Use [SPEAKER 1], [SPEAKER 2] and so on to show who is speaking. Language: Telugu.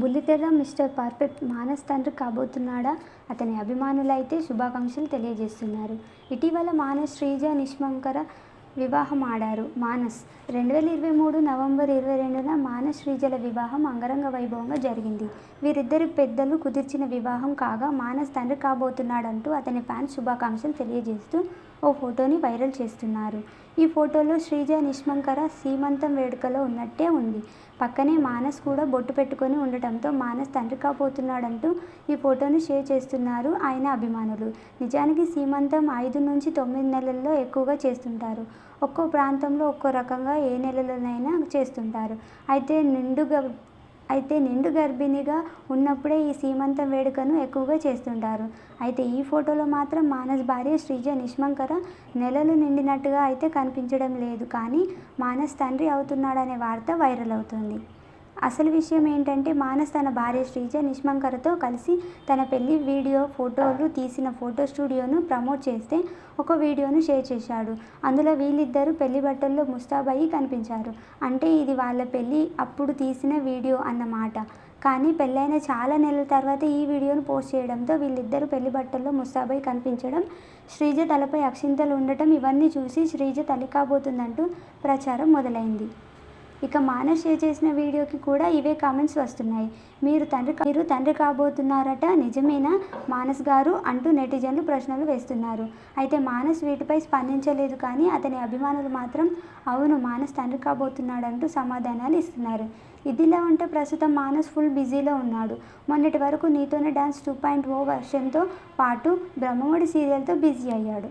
[SPEAKER 1] బుల్లితెర మిస్టర్ పర్ఫెక్ట్ మానస్ తండ్రి కాబోతున్నాడా? అతని అభిమానులైతే శుభాకాంక్షలు తెలియజేస్తున్నారు. ఇటీవల మానస్ శ్రీజ నిష్మంకర వివాహం ఆడారు మానస్. రెండు వేల ఇరవై మూడు నవంబర్ ఇరవై రెండున మానస్ శ్రీజల వివాహం అంగరంగ వైభవంగా జరిగింది. వీరిద్దరు పెద్దలు కుదిర్చిన వివాహం కాగా మానస్ తండ్రి కాబోతున్నాడంటూ అతని ఫ్యాన్స్ శుభాకాంక్షలు తెలియజేస్తూ ఓ ఫోటోని వైరల్ చేస్తున్నారు. ఈ ఫోటోలో శ్రీజ నిష్మంకర సీమంతం వేడుకలో ఉన్నట్టే ఉంది. పక్కనే మానస్ కూడా బొట్టు పెట్టుకొని ఉండటంతో మానస్ తండ్రి కాబోతున్నాడంటూ ఈ ఫోటోను షేర్ చేస్తున్నారు ఆయన అభిమానులు. నిజానికి సీమంతం ఐదు నుంచి తొమ్మిది నెలల్లో ఎక్కువగా చేస్తుంటారు. ఒక్కో ప్రాంతంలో ఒక్కో రకంగా ఏ నెలలోనైనా చేస్తుంటారు. అయితే నిండుగా అయితే నిండు గర్భిణిగా ఉన్నప్పుడే ఈ సీమంత వేడుకను ఎక్కువగా చేస్తుంటారు. అయితే ఈ ఫోటోలో మాత్రం మానస్ భార్య శ్రీజ నిష్మంకర నెలలు నిండినట్టుగా అయితే కనిపించడం లేదు. కానీ మానస్ తండ్రి అవుతున్నాడనే వార్త వైరల్ అవుతుంది. అసలు విషయం ఏంటంటే మానస్ తన భార్య శ్రీజ నిష్మంకరతో కలిసి తన పెళ్ళి వీడియో ఫోటోలు తీసిన ఫోటో స్టూడియోను ప్రమోట్ చేస్తే ఒక వీడియోను షేర్ చేశాడు. అందులో వీళ్ళిద్దరూ పెళ్ళి బట్టల్లో ముస్తాబయ్యి కనిపించారు. అంటే ఇది వాళ్ళ పెళ్ళి అప్పుడు తీసిన వీడియో అన్నమాట కానీ పెళ్ళైన చాలా నెలల తర్వాత ఈ వీడియోను పోస్ట్ చేయడంతో వీళ్ళిద్దరూ పెళ్ళి బట్టల్లో ముస్తాబై కనిపించడం శ్రీజ తలపై అక్షింతలు ఉండటం ఇవన్నీ చూసి శ్రీజ తల్లి కాబోతుందంటూ ప్రచారం మొదలైంది. ఇక మానస్ షేర్ చేసిన వీడియోకి కూడా ఇవే కామెంట్స్ వస్తున్నాయి. మీరు తండ్రి మీరు తండ్రి కాబోతున్నారట. నిజమేనా? మానస్ గారు అంటూ నెటిజన్లు ప్రశ్నలు వేస్తున్నారు. అయితే మానస్ వీటిపై స్పందించలేదు కానీ అతని అభిమానులు మాత్రం అవును మానస్ తండ్రి కాబోతున్నాడంటూ సమాధానాలు ఇస్తున్నారు. ఇదిలా ఉంటే ప్రస్తుతం మానస్ ఫుల్ బిజీలో ఉన్నాడు. మొన్నటి వరకు నీతోనే డాన్స్ టూ పాయింట్ ఓ వర్షన్తో పాటు బ్రహ్మముడి సీరియల్తో బిజీ అయ్యాడు.